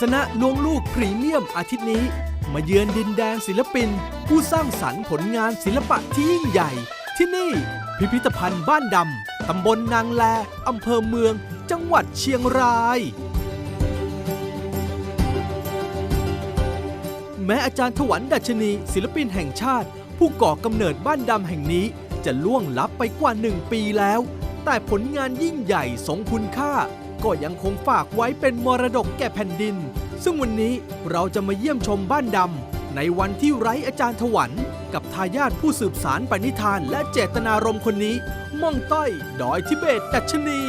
ษณะลวงลูกพรีเมียมอาทิตย์นี้ มาเยือนดินแดนศิลปิน ผู้สร้างสรรค์ผลงานศิลปะที่ยิ่งใหญ่ ที่นี่ พิพิธภัณฑ์บ้านดำ ตำบลนางแล อำเภอเมือง จังหวัดเชียงรายแม้อาจารย์ถวันดัชนี ศิลปินแห่งชาติ ผู้ก่อกำเนิดบ้านดำแห่งนี้ จะล่วงลับไปกว่าหนึ่งปีแล้ว แต่ผลงานยิ่งใหญ่สงคุณค่า ก็ยังคงฝากไว้เป็นมรดกแก่แผ่นดิน ซึ่งวันนี้เราจะมาเยี่ยมชมบ้านดำในวันที่ไร้อาจารย์ถวัน กับทายาทผู้สืบสารปณิธานและเจตนารมณ์คนนี้ ม่องต้อย ดอยทิเบตดัชนี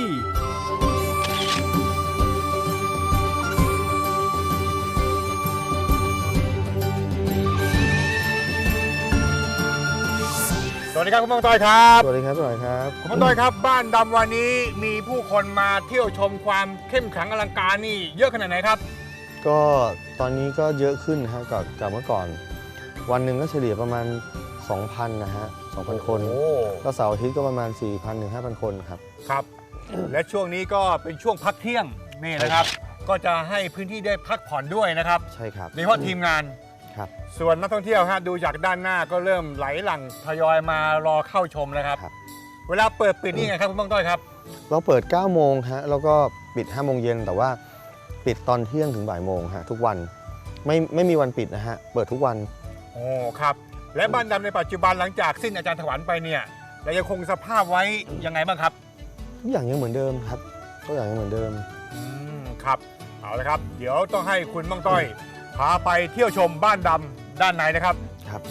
สวัสดีครับคุณมังต้อยครับ สวัสดีครับสวัสดีครับคุณมังต้อยครับ บ้านดำวันนี้มีผู้คนมาเที่ยวชมความเข้มขลังอลังการนี่เยอะขนาดไหนครับ ก็ตอนนี้ก็เยอะขึ้นนะฮะกับกับเมื่อก่อน วันหนึ่งก็เฉลี่ยประมาณ 2,000นะฮะ2,000 คน โอ้ก็เสาร์อาทิตย์ก็ประมาณ 4,000ถึง5,000 คนครับ ครับ และช่วงนี้ก็เป็นช่วงพักเที่ยงนี่นะครับ ก็จะให้พื้นที่ได้พักผ่อนด้วยนะครับใช่ครับโดยเฉพาะทีมงาน ครับ ส่วนนักท่องเที่ยวฮะดูจากด้านหน้าก็เริ่มไหลหลั่งทยอยมารอเข้าชมแล้วครับ ครับ เวลาเปิดปิดนี่ไงครับคุณมังต้อยครับ เราเปิด 9 โมงฮะ แล้วก็ปิด 5 โมงเย็น แต่ว่าปิดตอนเที่ยงถึงบ่ายโมงฮะ ทุกวัน ไม่ไม่มีวันปิดนะฮะ เปิดทุกวัน โอ้ครับ และบ้านดำในปัจจุบันหลังจากสิ้นอาจารย์ถวันไปเนี่ยเรายังคงสภาพไว้ยังไงบ้างครับ ทุกอย่างยังเหมือนเดิมครับทุกอย่างยังเหมือนเดิม อืมครับ เอาละครับ เดี๋ยวต้องให้คุณมังต้อย พาไปเที่ยวชมบ้านดำด้านในนะครับ ครับ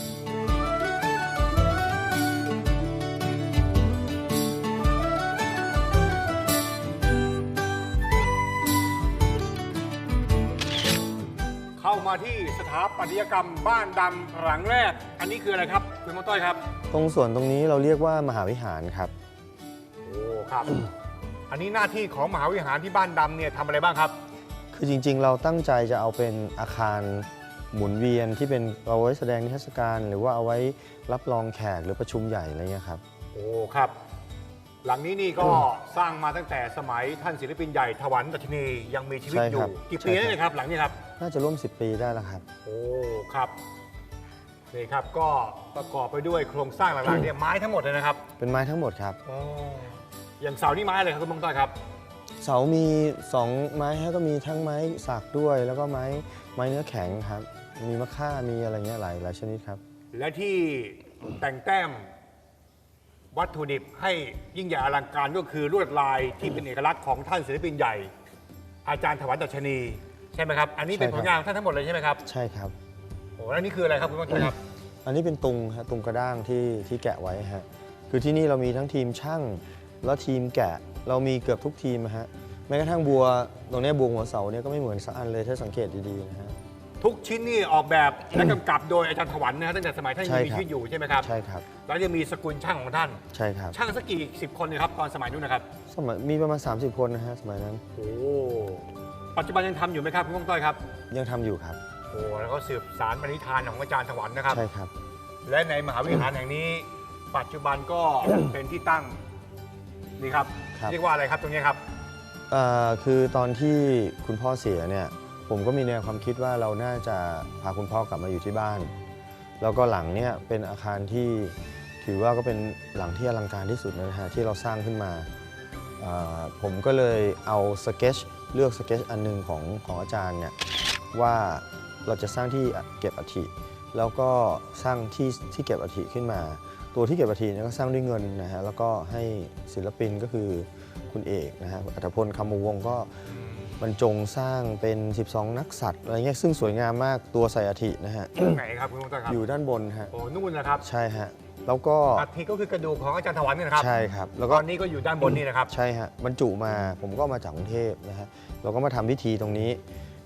เข้ามาที่สถาปัตยกรรมบ้านดำหลังแรก อันนี้คืออะไรครับคุณมังต้อยครับ ตรงส่วนตรงนี้เราเรียกว่ามหาวิหารครับ โอ้ครับ อันนี้หน้าที่ของมหาวิหารที่บ้านดำเนี่ยทำอะไรบ้างครับ คือจริงๆ เราตั้งใจจะเอาเป็นอาคารหมุนเวียนที่เป็นเอาไว้แสดงนิทรรศการ หรือว่าเอาไว้รับรองแขกหรือประชุมใหญ่อะไรเงี้ยครับ โอ้ครับ หลังนี้นี่ก็สร้างมาตั้งแต่สมัยท่านศิลปินใหญ่ถวันดัชนียังมีชีวิตใช่อครัยู่บกี่ปีใช่แล้วครับ เนี่ยครับ หลังนี้ครับ น่าจะร่วม 10 ปีได้แล้วครับ โอ้ครับนี่ครับก็ประกอบไปด้วยโครงสร้างหลักๆเนี่ยไม้ทั้งหมดเลยนะครับเป็นไม้ทั้งหมดครับโอ้อย่างเสานี่ไม้อะไรครับคุณมังต้อยครับ เสามี 2 ไม้ฮะก็มีทั้งไม้สักด้วย แล้วก็ไม้ไม้เนื้อแข็งครับ มีมะค่ามีอะไรเงี้ยหลายหลายชนิดครับ และที่แต่งแต้มวัตถุดิบให้ยิ่งใหญ่อลังการก็คือลวดลายที่เป็นเอกลักษณ์ของท่านศิลปินใหญ่ อาจารย์ถวันดัชนี ใช่ไหมครับ อันนี้เป็นใช่ผครับลงานของท่านทั้งหมดเลยใช่ไหมครับใช่ครับ โอ้แล้วนี่คืออะไรครับคุณมังต้อยครับ อันนี้เป็นตุงฮะตุงกระด้างที่ที่แกะไว้ฮะคือที่นี่เรามีทั้งทีมช่างแล้วทีมแกะ เรามีเกือบทุกทีมอะฮะแม้กระทั่งบัวตรงเนี้ยบัวหัวเสาเนี่ยก็ไม่เหมือนสักอันเลยถ้าสังเกตดีๆนะฮะ ทุกชิ้นนี่ออกแบบและกำกับโดยอาจารย์ถวันนะฮะตั้งแต่สมัยท่านยังใช่มีครับ ชีวิตอยู่ใช่ไหมครับ ใช่ครับ แล้วยังมีสกุลช่างของท่าน ใช่ครับ ช่างสักกี่สิบคนเนี่ยครับตอนสมัยนู้นนะครับ สมัยมีประมาณ 30 คนนะฮะสมัยนั้นโอ้ปัจจุบันยังทำอยู่ไหมครับคุณมังต้อยครับ ยังทำอยู่ครับโอ้แล้วก็สืบสารปณิธานของอาจารย์ถวันนะครับ ใช่ครับ และในมหาวิหารแห่งนี้ ปัจจุบันก็ เป็นที่ตั้ง นี่ครับครับ เรียกว่าอะไรครับตรงนี้ครับ เอ่อคือตอนที่คุณพ่อเสียเนี่ยผมก็มีแนวความคิดว่าเราน่าจะพาคุณพ่อกลับมาอยู่ที่บ้าน แล้วก็หลังเนี่ยเป็นอาคารที่ถือว่าก็เป็นหลังที่อลังการที่สุดนะฮะที่เราสร้างขึ้นมาเอ่อผมก็เลยเอาสเก็ตเลือกสเก็ตอันหนึงของของอาจารย์เนี่ยว่าเราจะสร้างที่เก็บอัฐิแล้วก็สร้างที่ที่เก็บอัฐิขึ้นมา ตัวที่เก็บอัฐิเนี่ยก็สร้างด้วยเงินนะฮะแล้วก็ให้ศิลปินก็คือคุณเอกนะฮะอัตพลคำวงศ์ก็บรรจงสร้างเป็น 12 นักสัตว์อะไรเงี้ยซึ่งสวยงามมากตัวใส่อัฐินะฮะไหนครับคุณมังต้อยครับ อยู่ด้านบนฮะโอ้นู่นนะครับ ใช่ฮะแล้วก็อัฐิก็คือกระดูกของอาจารย์ถวันนี่นะครับ ใช่ครับ แล้วตก็อนนี้ก็อยู่ด้านบนนี่นะครับ ใช่ฮะบรรจุมาผมก็เอามาจากกรุงเทพนะฮะเราก็มาทำพิธีตรงนี้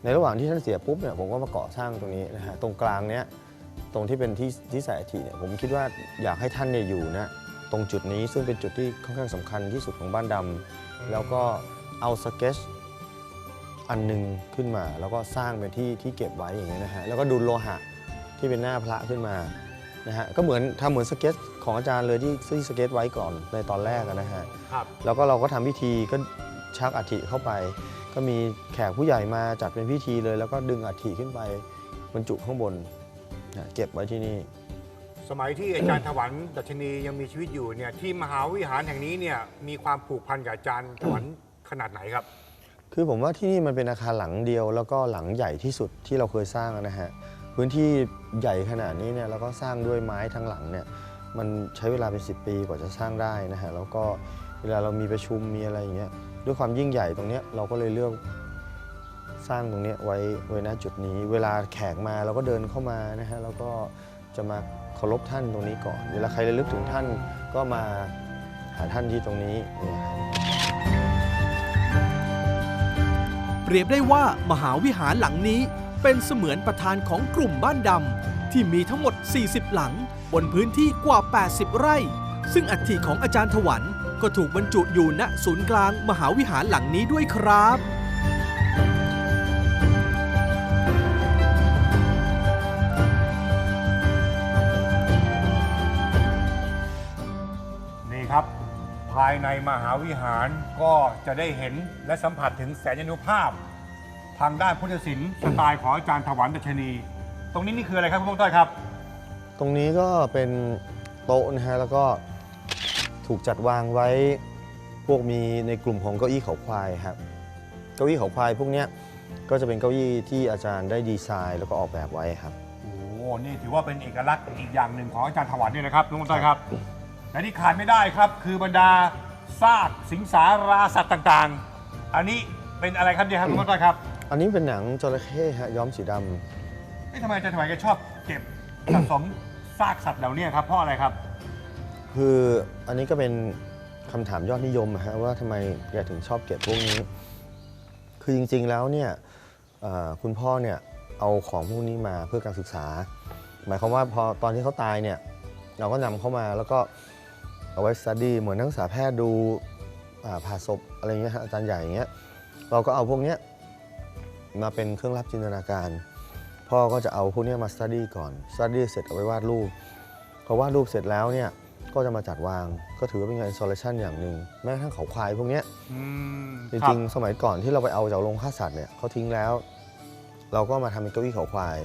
ในระหว่างที่ท่านเสียปุ๊บเนี่ยผมก็มาก่อสร้างตรงนี้นะฮะตรงกลางเนี้ย ตรงที่เป็นที่ที่ใส่อัฐิเนี่ยผมคิดว่าอยากให้ท่านเนี่ยอยู่นะตรงจุดนี้ซึ่งเป็นจุดที่ค่อนข้างสำคัญที่สุดของบ้านดำแล้วก็เอาสเก็ตอันหนึงขึ้นมา แล้วก็สร้างเป็นที่ที่เก็บไว้อย่างเงี้ยนะฮะแล้วก็ดูโลหะที่เป็นหน้าพระขึ้นมานะฮะก็เหมือนทำเหมือนสเก็ตของอาจารย์เลยที่ที่สเก็ตไว้ก่อนในตอนแรกอะนะฮะ ครับ แล้วก็เราก็ทำพิธีก็ชักอัฐิเข้าไป ก็ก็มีแขกผู้ใหญ่มาจัดเป็นพิธีเลย แล้วก็ดึงอัฐิขึ้นไปบรรจุข้างบนนะ เก็บไว้ที่นี่ สมัยที่อาจารย์ถวันดัชนียังมีชีวิตอยู่เนี่ยที่มหาวิหารแห่งนี้เนี่ยมีความผูกพันกับอาจารย์ถวันขนาดไหนครับ คือผมว่าที่นี่มันเป็นอาคารหลังเดียว แล้วก็หลังใหญ่ที่สุดที่เราเคยสร้างนะฮะพื้นที่ใหญ่ขนาดนี้เนี่ยแล้วก็สร้างด้วยไม้ทั้งหลังเนี่ยมันใช้เวลาเป็น 10 ปีกว่าจะสร้างได้นะฮะแล้วก็เวลาเรามีประชุมมีอะไรอย่างเงี้ยด้วยความยิ่งใหญ่ตรงเนี้ยเราก็เลยเลือก สร้างตรงนี้ไว้ไว้ณจุดนี้ เวลาแขกมาเราก็เดินเข้ามานะฮะแล้วก็จะมาเคารพท่านตรงนี้ก่อน เวลาใครระลึกถึงท่านก็มาหาท่านที่ตรงนี้เนี่ยครับเปรียบได้ว่ามหาวิหารหลังนี้เป็นเสมือนประธานของกลุ่มบ้านดำที่มีทั้งหมด 40 หลัง บนพื้นที่กว่า 80 ไร่ ซึ่งอัฐิของอาจารย์ถวันก็ถูกบรรจุอยู่ณศูนย์กลางมหาวิหารหลังนี้ด้วยครับายในมหาวิหารก็จะได้เห็นและสัมผัสถึงแสนยานุภาพ ทางด้านพุทธศิลป์สไตล์ของอาจารย์ถวันดัชนี ตรงนี้นี่คืออะไรครับคุณพงต้อยครับ ตรงนี้ก็เป็นโต๊ะนะฮะแล้วก็ถูกจัดวางไว้พวกมีในกลุ่มของเก้าอี้เขาควายครับเก้าอี้เขาควายพวกเนี้ยก็จะเป็นเก้าอี้ที่อาจารย์ได้ดีไซน์ แล้วก็ออกแบบไว้ครับ โอ้โหนี่ถือว่าเป็นเอกลักษณ์อีกอย่างหนึ่งของอาจารย์ถวันเนี่ยนะครับลุงต้อยครับ และที่ขาดไม่ได้ครับคือบรรดาซากสิงสาราสัตว์ต่างๆ อันนี้เป็นอะไรครับเนี่ยครับลุงต้อยครับอันนี้เป็นหนังจระเข้ฮะย้อมสีดำเอ๊ะทำไมอาจารย์ถวันแกชอบเก็บ สะสมซากสัตว์เหล่านี้ครับเพราะอะไรครับ คืออันนี้ก็เป็นคำถามยอดนิยมอะฮะว่าทำไมแกถึงชอบเก็บพวกนี้ คือจริงๆแล้วเนี่ยเอ่อคุณพ่อเนี่ยเอาของพวกนี้มาเพื่อการศึกษา หมายความว่าพอตอนที่เขาตายเนี่ยเราก็นำเข้ามาแล้วก็ เอาไว้สต u d ดี้เหมือนนักศึกษาแพทย์ดูอ่าผ่าศพอะไรเงี้ยฮะอาจารย์ใหญ่อย่างเงี้ยเราก็เอาพวกเนี้ยมาเป็นเครื่องรับจินตนาการ พ่อก็จะเอาพวกเนี้ยมาสต u d ดี้ก่อนสต u d ดี้เสร็จเอาไว้วาดรูปพอวาดรูปเสร็จแล้วเนี่ยก็จะมาจัดวาง ก็ถือว่าเป็นงาน installation อย่างหนึ่งแม้กระทั่งเขาควายพวกเนี้ยอืมจริงๆ สมัยก่อนที่เราไปเอาจากโรงฆ่าสัตว์เนี่ยเขาทิ้งแล้ว เราก็มาทำเป็นเก้าอี้เขาควาย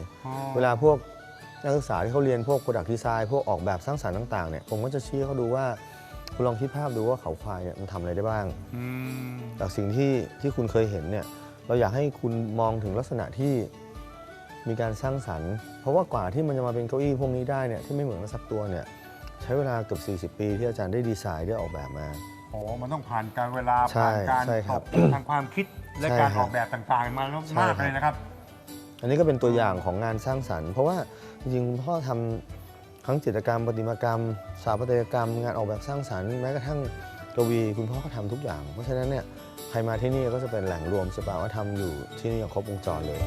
เวลาพวก นักศึกษาที่เขาเรียนพวก product design พวกออกแบบสร้างสรรค์ต่างๆเนี่ยผมก็จะชี้ให้เขาดูว่าคุณลองคิดภาพดูว่าเขาควายเนี่ยมันทำอะไรได้บ้างอืมจากสิ่งที่ที่คุณเคยเห็นเนี่ยเราอยากให้คุณมองถึงลักษณะที่มีการสร้างสรรค์ เพราะว่ากว่าที่มันจะมาเป็นเก้าอี้พวกนี้ได้เนี่ยที่ไม่เหมือนกันสักตัวเนี่ยใช้เวลาเกือบ40 ปีที่อาจารย์ได้ดีไซน์ได้ออกแบบมาโอ้มันต้องผ่านการเวลาใช่ผ่านการใช่คตรับกทางความคิดและใช่การครับออกแบบต่างๆ มาแล้วใช่มากครับเลยนะครับ อันนี้ก็เป็นตัวอย่างของงานสร้างสรรค์ เพราะว่า จริงๆคุณพ่อทำทั้งจิตรกรรมประติมากรรมสถาปัตยกรรม งานออกแบบสร้างสรรค์แม้กระทั่งกวีคุณพ่อก็ทำทุกอย่าง เพราะฉะนั้นเนี่ยใครมาที่นี่ก็จะเป็นแหล่งรวมสภาวะธรรมอยู่ที่นี่อย่างครบวงจรเลย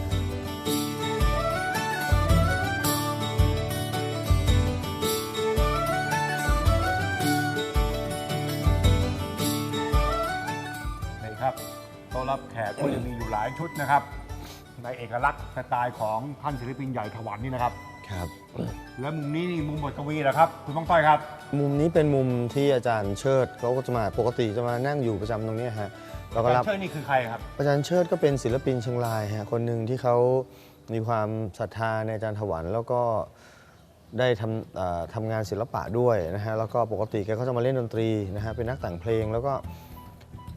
นี่ครับโต๊ะรับแขกก็จะมีอยู่หลายชุดนะครับในเอกลักษณ์สไตล์ของท่านศิลปินใหญ่ถวันนี่นะครับ ครับ และมุมนี้นี่มุมบทกวีเหรอครับ คุณต้องต้อยครับ มุมนี้เป็นมุมที่อาจารย์เชิดเขาก็จะมาปกติจะมานั่งอยู่ประจำตรงเนี้ยฮะเราก็รับ เชิญนี่คือใครครับ อาจารย์เชิดก็เป็นศิลปินเชียงรายฮะคนหนึ่งที่เขามีความศรัทธาในอาจารย์ถวันแล้วก็ได้ทำเอ่อทำงานศิลปะด้วยนะฮะแล้วก็ปกติแกก็จะมาเล่นดนตรีนะฮะเป็นนักแต่งเพลงแล้วก็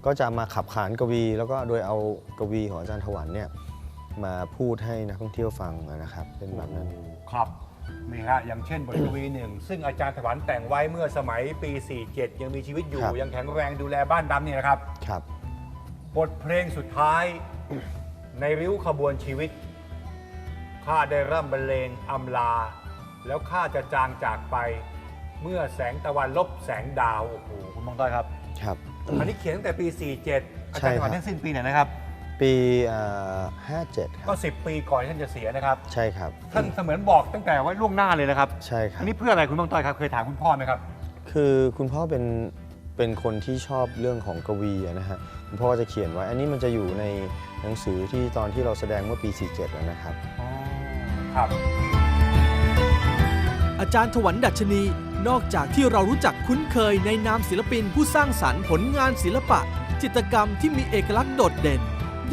ก็จะมาขับขานกวี แล้วก็โดยเอากวีของอาจารย์ถวันเนี่ยมาพูดให้นักท่องเที่ยวฟังนะครับเป็นแบบนั้น ครับนี่ฮะอย่างเช่นบทกวีหนึ่งซึ่งอาจารย์ถวันแต่งไว้เมื่อสมัยปี 47 ยังมีชีวิตอยู่ ครับ ยังแข็งแรงดูแลบ้านดำเนี่ยนะครับ ครับ บทเพลงสุดท้ายในริ้วขบวนชีวิต ข้าได้ร่ำบรรเลงอำลา แล้วข้าจะจางจากไป เมื่อแสงตะวันลบแสงดาว โอ้โห คุณมองต้อยครับ ครับ อันนี้เขียนตั้งแต่ปี 47 อาจารย์ถวันใช่ครับท่านสิ้นปีไหนนะครับ ปีเอ่อ57คก็รับ10 ปีก่อนที่ท่านจะเสียนะครับ ใช่ครับ ท่านเสมือนบอกตั้งแต่ไว้ล่วงหน้าเลยนะครับใช่ครัอับนนี้เพื่ออะไรคุณมองต้อยครับเคยถามคุณพ่อไหมครับ คือคุณพ่อเป็นเป็นคนที่ชอบเรื่องของกวีอะนะฮะคุณพ่อจะเขียนไว้ อันนี้มันจะอยู่ในหนังสือที่ตอนที่เราแสดงเมื่อปี 47 แล้วนะครับอ๋อครับ อาจารย์ถวันดัชนี นอกจากที่เรารู้จักคุ้นเคยในนามศิลปินผู้สร้างสรรค์ผลงานศิลปะ จิตรกรรมที่มีเอกลักษณ์โดดเด่น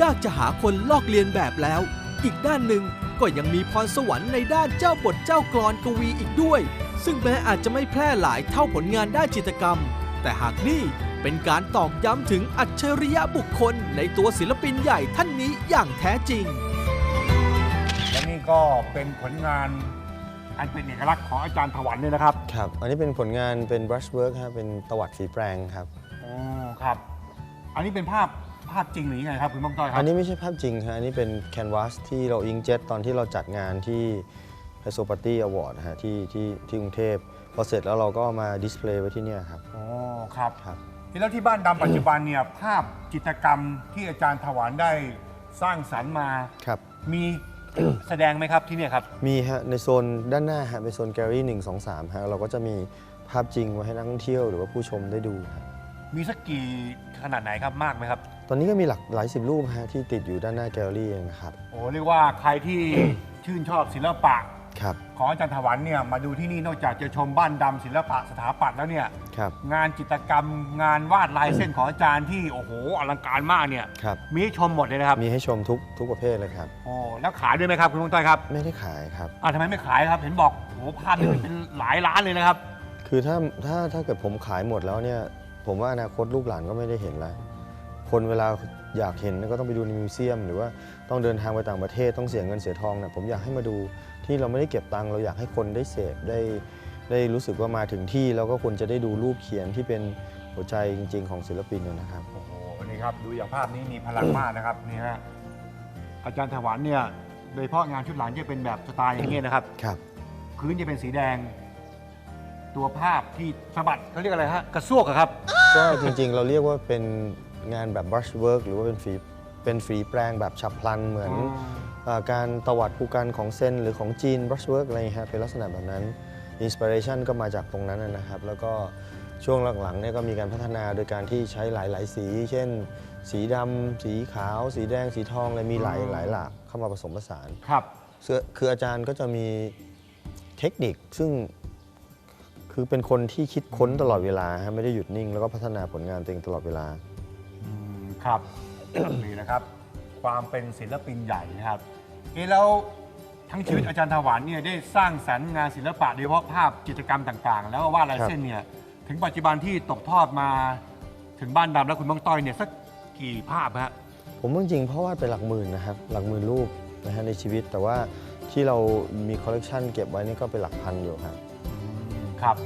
ยากจะหาคนลอกเลียนแบบแล้ว อีกด้านหนึ่งก็ยังมีพรสวรรค์ในด้านเจ้าบทเจ้ากลอนกวีอีกด้วย ซึ่งแม้อาจจะไม่แพร่หลายเท่าผลงานด้านจิตรกรรม แต่หากนี่เป็นการตอกย้ำถึงอัจฉริยะบุคคลในตัวศิลปินใหญ่ท่านนี้อย่างแท้จริง และนี่ก็เป็นผลงานอันเป็นเอกลักษณ์ของอาจารย์ถวันเนี่ยนะครับครับ อันนี้เป็นผลงานเป็น brushwork ครับเป็นตวัดฝีแปรงครับ อ๋อครับ อันนี้เป็นภาพ ภาพจริงหรือยังไงครับคุณบ้องต้อยครัอับนนี้ไม่ใช่ภาพจริงครับอันนี้เป็นแคนวาสที่เราอิงเจ็ตตอนที่เราจัดงานที่ไฮโซปาร์ตี้อวอร์ดฮะที่ที่ที่กรุงเทพพอเสร็จแล้วเราก็เอามาดิสเพลย์ไว้ที่เนี่ยครับ อ๋อครับครับแล้วที่บ้านดำปัจจุบันเนี่ยภาพจิตรกรรมที่อาจารย์ถวันได้สร้างสรรค์มาครับ มีแสดงไหมครับที่เนี่ยครับ มีฮะในโซนด้านหน้าฮะเป็นโซนแกลเลอรี่หนึ่งสองสามฮะเราก็จะมีภาพจริงไว้ให้นักท่องเที่ยวหรือว่าผู้ชมได้ดูฮะมีสักกี่ขนาดไหนครับมากไหมครับ ตอนนี้ก็มีหลักหลายสิบรูปฮะที่ติดอยู่ด้านหน้าแกลเลอรี่เองนะครับ โอ้เรียกว่าใครที่ ชื่นชอบศิลปะ ครับ ของอาจารย์ถวันเนี่ยมาดูที่นี่นอกจากจะชมบ้านดำศิลปะสถาปัตย์แล้วเนี่ยครับ งานจิตรกรรมงานวาดลายเส้นของอาจารย์ที่โอ้โหอลังการมากเนี่ยครับ มีให้ชมหมดเลยนะครับมีให้ชมทุกทุกประเภทเลยครับ โอ้แล้วขายด้วยไหมครับคุณลุงต้อยครับไม่ได้ขายครับ อ่าทำไมไม่ขายครับ เห็นบอกโอ้โหภาพนี่เป็นหลายล้านเลยนะครับ คือถ้าถ้าถ้าเกิดผมขายหมดแล้วเนี่ย ผมว่าอนาคตลูกหลานก็ไม่ได้เห็นแล้ว คนเวลาอยากเห็นก็ต้องไปดูในมิวเซียม หรือว่าต้องเดินทางไปต่างประเทศต้องเสียเงินเสียทองเนี่ยผมอยากให้มาดูที่เราไม่ได้เก็บตังค์เราอยากให้คนได้เสพได้ได้รู้สึกว่ามาถึงที่แล้วก็ควรจะได้ดูรูปเขียนที่เป็นหัวใจจริง ๆ ของศิลปินนะนะครับโอ้โหนี่ครับดูอย่างภาพนี้มีพลังมากนะครับนี่ฮะอาจารย์ถวันเนี่ยโดยเฉพาะงานชุดหลังจะเป็นแบบสไตล์อย่างเงี้ยนะครับครับพื้นจะเป็นสีแดง ตัวภาพที่สะบัดเขาเรียกอะไรฮะกระซวกอะครับ ก็จริงๆ เราเรียกว่าเป็น งานแบบ brushwork หรือว่าเป็นฝีเป็นฝีแปรงแบบฉับพลันเหมือนเอ่อการตวัดภูกันของเซนหรือของจีน brushwork อะไรอย่างเงี้ยฮะเป็นลักษณะแบบนั้น inspiration ก็มาจากตรงนั้นนะนะครับ แล้วก็ช่วงหลังๆเนี่ยก็มีการพัฒนาโดยการที่ใช้หลาย ๆ สี เช่น สีดำ สีขาว สีแดง สีทองอะไรมีหลายหลายหลากเข้ามาผสมผสานครับเสื้อคืออาจารย์ก็จะมีเทคนิคซึ่งคือเป็นคนที่คิดค้นตลอดเวลาฮะไม่ได้หยุดนิ่ง แล้วก็พัฒนาผลงานตัวเองตลอดเวลาอืม ครับ นี่นะครับ ความเป็นศิลปินใหญ่นะครับเอะแล้วทั้งชีวิตอาจารย์ถวันเนี่ยได้สร้างสรรค์งานศิลปะโดยเฉพาะภาพจิตรกรรมต่างๆ แล้วก็วาดลายเส้นเนี่ยถึงปัจจุบันที่ตกทอดมาถึงบ้านดำและคุณบ้องต้อยเนี่ยสักกี่ภาพฮะผมว่าจริงๆเพราะว่าเป็นหลักหมื่นนะครับหลักหมื่นรูปนะฮะในชีวิต แต่ว่าที่เรามีคอลเลกชันเก็บไว้นี่ก็เป็นหลักพันอยู่ครับครับ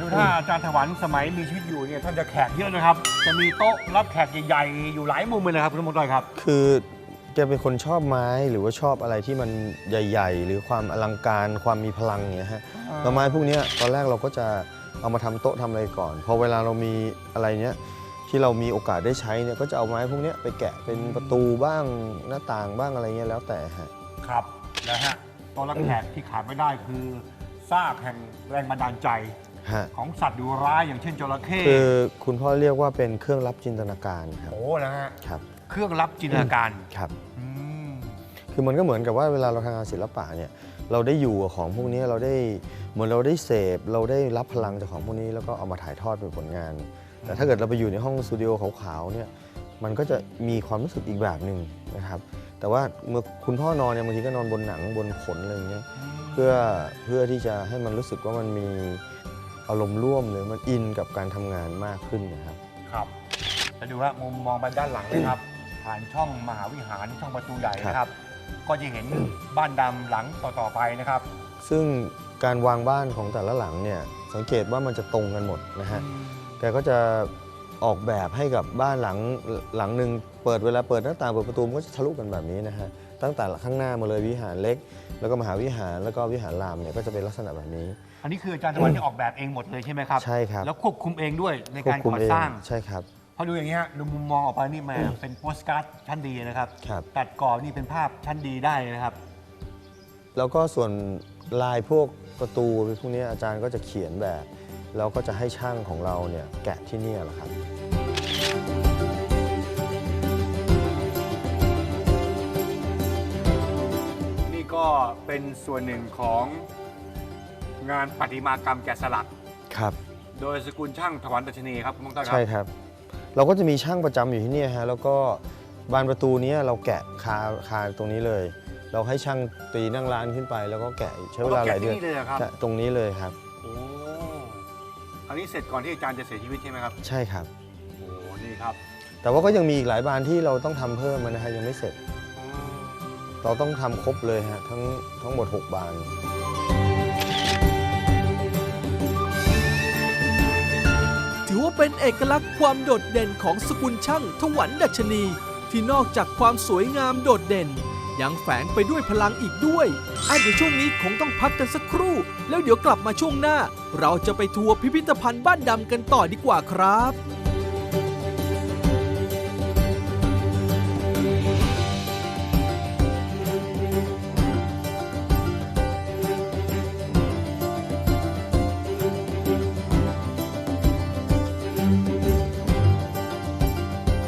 ดูถ้าอาจารย์ถวันสมัยมีชีวิตอยู่เนี่ยท่านจะแขกเยอะนะครับ จะมีโต๊ะรับแขกใหญ่ๆอยู่หลายมุมเลยนะครับคุณมงคลครับ คือแกเป็นคนชอบไม้หรือว่าชอบอะไรที่มันใหญ่ ๆ หรือความอลังการความมีพลังอย่างเงี้ยฮะอ่าแล้วไม้พวกเนี้ยตอนแรกเราก็จะเอามาทำโต๊ะทำอะไรก่อน พอเวลาเรามีอะไรเนี้ยที่เรามีโอกาสได้ใช้เนี่ยก็จะเอาไม้พวกเนี้ยไปแกะเป็นประตูบ้างหน้าต่างบ้างอะไรเงี้ยแล้วแต่ฮะครับนะฮะโต๊ะรับแขกที่ขาดไม่ได้คือซากแห่งแรงบันดาลใจ ฮะ ของสัตว์ดุร้ายอย่างเช่นจระเข้คือคุณพ่อเรียกว่าเป็นเครื่องรับจินตนาการครับโอ้นะฮะครับ เครื่องรับจินตนาการครับ อืมคือมันก็เหมือนกับว่าเวลาเราทำงานศิลปะเนี่ยเราได้อยู่กับของพวกนี้เราได้เหมือนเราได้เสพเราได้รับพลังจากของพวกนี้แล้วก็เอามาถ่ายทอดเป็นผลงาน แต่ถ้าเกิดเราไปอยู่ในห้องสตูดิโอขาวๆเนี่ยมันก็จะมีความรู้สึกอีกแบบหนึ่งนะครับ แต่ว่าเมื่อคุณพ่อนอนเนี่ยบางทีก็นอนบนหนังบนขนอะไรอย่างเงี้ยเพื่อเพื่อที่จะให้มันรู้สึกว่ามันมี อารมณ์ร่วมหรือมันอินกับการทำงานมากขึ้นนะครับ ครับจะดูว่ามุมมองไปด้านหลังนะครับ ผ่านช่องมหาวิหารช่องประตูใหญ่นะครับ ก็จะเห็นบ้านดำหลังต่อๆไปนะครับ ซึ่งการวางบ้านของแต่ละหลังเนี่ยสังเกตว่ามันจะตรงกันหมดนะฮะ แกก็จะออกแบบให้กับบ้านหลังหลังหนึ่งเปิดเวลาเปิดหน้าต่างเปิดประตูมันก็จะทะลุกันแบบนี้นะฮะตั้งแต่ข้างหน้ามาเลยวิหารเล็ก แล้วก็มหาวิหารแล้วก็วิหารรามเนี่ยก็จะเป็นลักษณะแบบนี้ อันนี้คืออาจารย์ตะวันที่ออกแบบเองหมดเลยใช่ไหมครับ ใช่ครับ แล้วควบคุมเองด้วยในควการบคุมก่อเองสร้าง ใช่ครับ พอดูอย่างนี้ฮะดูมุมมองออกไปนี่แหมาเป็นโปสการ์ดชั้นดีนะครับ ครับ ตัดกรอบนี่เป็นภาพชั้นดีได้เลยนะครับ แล้วก็ส่วนลายพวกประตูพวกนี้อาจารย์ก็จะเขียนแบบแล้วก็จะให้ช่างของเราเนี่ยแกะที่เนี่ยแหละครับก็เป็นส่วนหนึ่งของ งานประติมากรรมแกะสลัก ครับ โดยสกุลช่างถวันดัชนีครับคุณมงต้นครัใช่ครับ เราก็จะมีช่างประจำอยู่ที่เนี่ยฮะแล้วก็บานประตูเนี้ยเราแกะคาคาตรงนี้เลย เราให้ช่างตีนั่งร้านขึ้นไป แล้วก็แกะใช้เวลาหลายเดือนแกะที่นี่เลยเหรอครับแกะตรงนี้เลยครับ โอ้อันนี้เสร็จก่อนที่อาจารย์จะเสียชีวิตใช่ไหมครับ ใช่ครับ โอ้นี่ครับแต่ว่าก็ยังมีอีกหลายบานที่เราต้องทำเพิ่มนะฮะยังไม่เสร็จ อืมเราต้องทำครบเลยฮะทั้งทั้งหมด 6 บาน เป็นเอกลักษณ์ความโดดเด่นของสกุลช่างถวันดัชนี ที่นอกจากความสวยงามโดดเด่น ยังแฝงไปด้วยพลังอีกด้วยอะเดี๋ยวช่วงนี้คงต้องพักกันสักครู่ แล้วเดี๋ยวกลับมาช่วงหน้า เราจะไปทัวร์พิพิธภัณฑ์บ้านดำกันต่อดีกว่าครับ